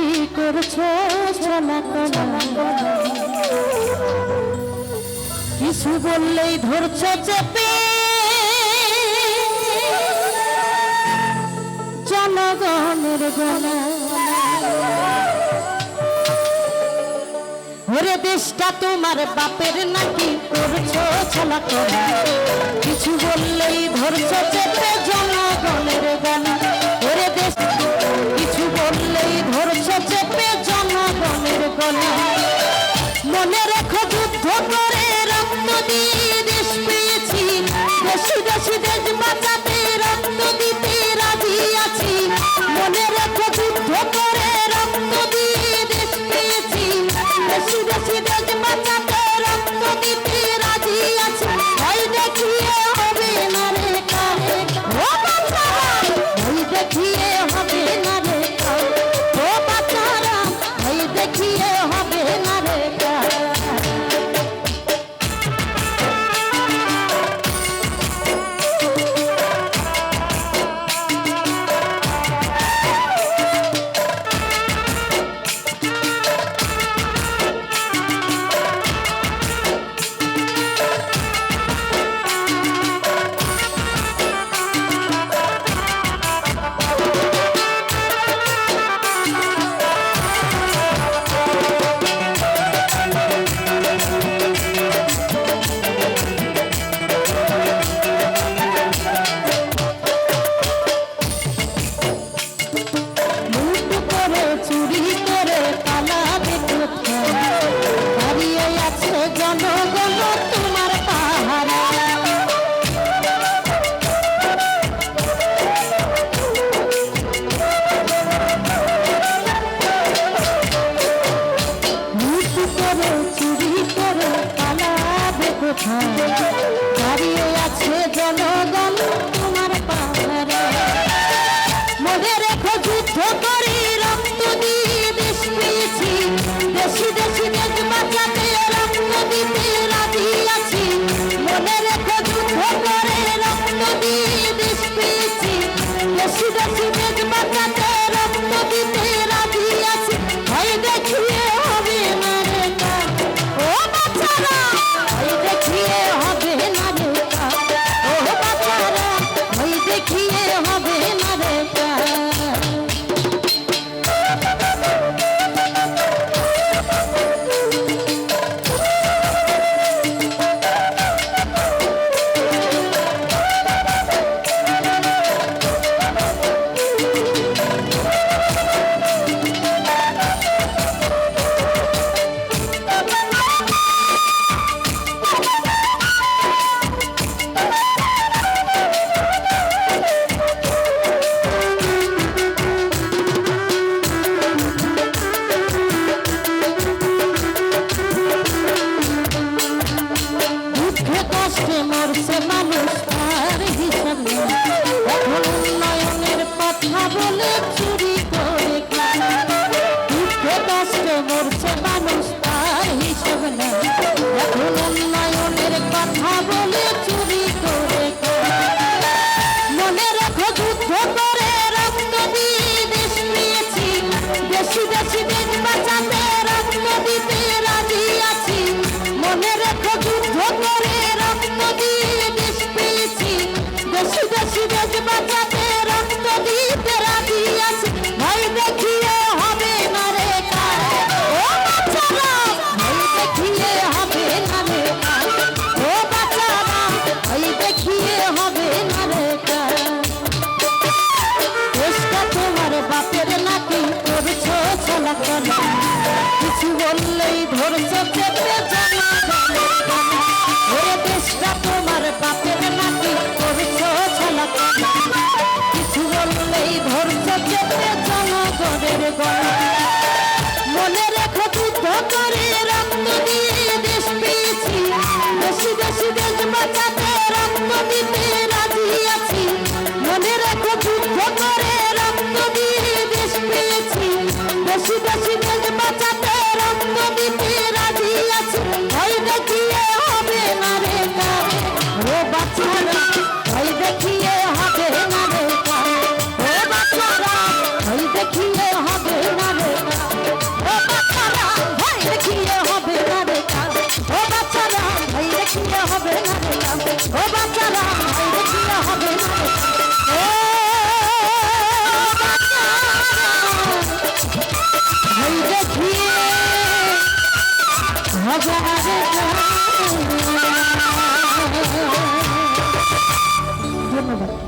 কি করছ কিছু বললেই ধরছো চেপে। জনগণের গলা। ওরে দেশটা তোমার বাপের নাকি করছ? ছলা কিছু বললেই ধরছো মনে রেখো যুদ্ধ দাঁড়িয়ে আছে জনগণ তোমার পাহারা মনে রেখো যুদ্ধ করি রক্ত দিয়ে দেশ পেয়েছি দেশি দেশি দেশ বাঁচাতে রক্ত দিতে রাজি আছি মনে রেখো যুদ্ধ করে রক্ত দিয়ে দেশ পেয়েছি দেশি দেশি দেশ যুদ্ধ করে রক্ত দিয়ে দেশ নিয়েছি। দেশি দেশি দেশ টাকানি কিছু বললেই ধরছ চেপে জানা ওরে দেশটা তোমার বাপের নাকি করছ ছালাকানি কিছু বললেই ধরছ চেপে জানা গড়ের গড়া ধন্যবাদ।